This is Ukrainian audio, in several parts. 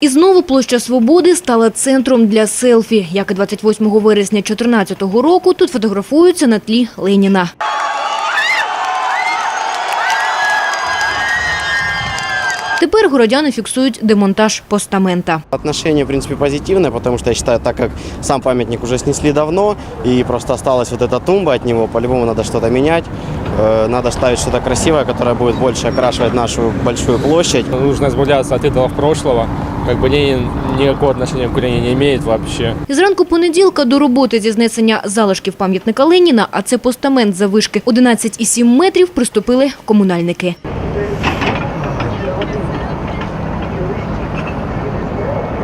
І знову площа Свободи стала центром для селфі. Як і 28 вересня 2014 року, тут фотографуються на тлі Леніна. Тепер городяни фіксують демонтаж постамента. Отношение, в принципе, позитивное, потому что я считаю, так как сам памятник уже снесли давно, и просто осталась вот эта тумба от него, по-любому надо что-то менять. Э, Надо ставить что-то красивое, которое будет больше окрашивать нашу большую площадь. Нужно избавляться от идолов прошлого. Как бы Ленин никакого отношения к Украине не имеет вообще. І Зранку понеділка до роботи зі знесення залишків пам'ятника Леніна, а це постамент завишки 11,7 метрів, приступили комунальники.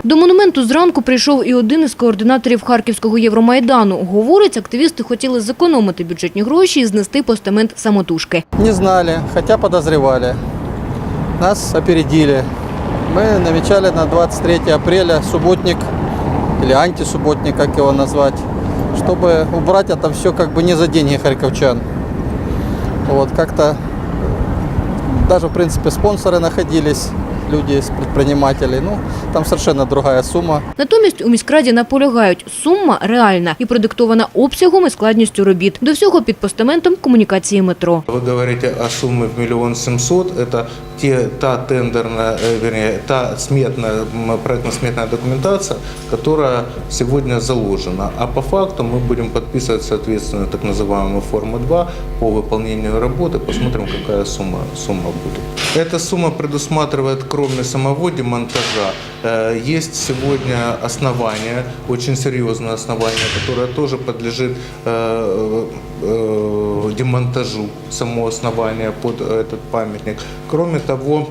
До монументу зранку прийшов і один із координаторів Харківського Євромайдану. Говорить, активісти хотіли зекономити бюджетні гроші і знести постамент самотужки. Не знали, хотя подозревали. Нас опередили. Мы намечали на 23 апреля субботник или антисубботник, как его назвать, чтобы убрать это все как бы не за деньги харьковчан. Вот как-то даже в принципе спонсоры находились, люди из предпринимателей. Ну, там совершенно другая сумма. Натомість у міськраді наполягають, сума реальна і продиктована обсягом і складністю робіт. До всього під постаментом комунікації метро. Вы говорите о сумме в миллион семьсот. Это те, та тендерная, э, вернее, та сметная, м, проектно-сметная документация, которая сегодня заложена. А по факту мы будем подписывать, соответственно, так называемую форму 2 по выполнению работы. Посмотрим, какая сумма, сумма будет. Эта сумма предусматривает, кроме самого демонтажа, э, есть сегодня основание, очень серьезное основание, которое тоже подлежит э, э, демонтажу само основание под этот памятник. Кроме того,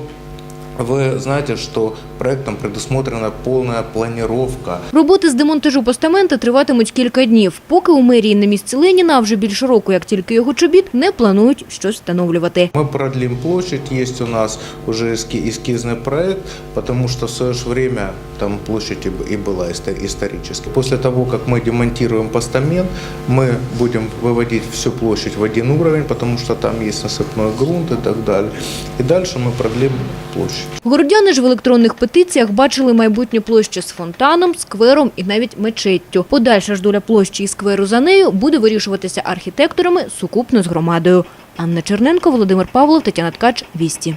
вы знаете, что проектом предусмотрена полная планировка Роботи з демонтажу постамента триватимуть кілька днів, поки у мерії на місці Леніна, а вже більше року, як тільки його чобіт, не планують щось встановлювати. Мы продлим площадь, есть у нас уже эски- эскизный проект, потому что в свое же время там площадь и б- и была исто- исторически. После того, как мы демонтируем постамент, мы будем выводить всю площадь в один уровень, потому что там есть насыпной грунт и так далее. И дальше мы продлим площадь. Городяни ж в електронних петиціях бачили майбутню площу з фонтаном, сквером і навіть мечеттю. Подальша ж доля площі і скверу за нею буде вирішуватися архітекторами сукупно з громадою. Анна Черненко, Володимир Павлов, Тетяна Ткач, Вісті.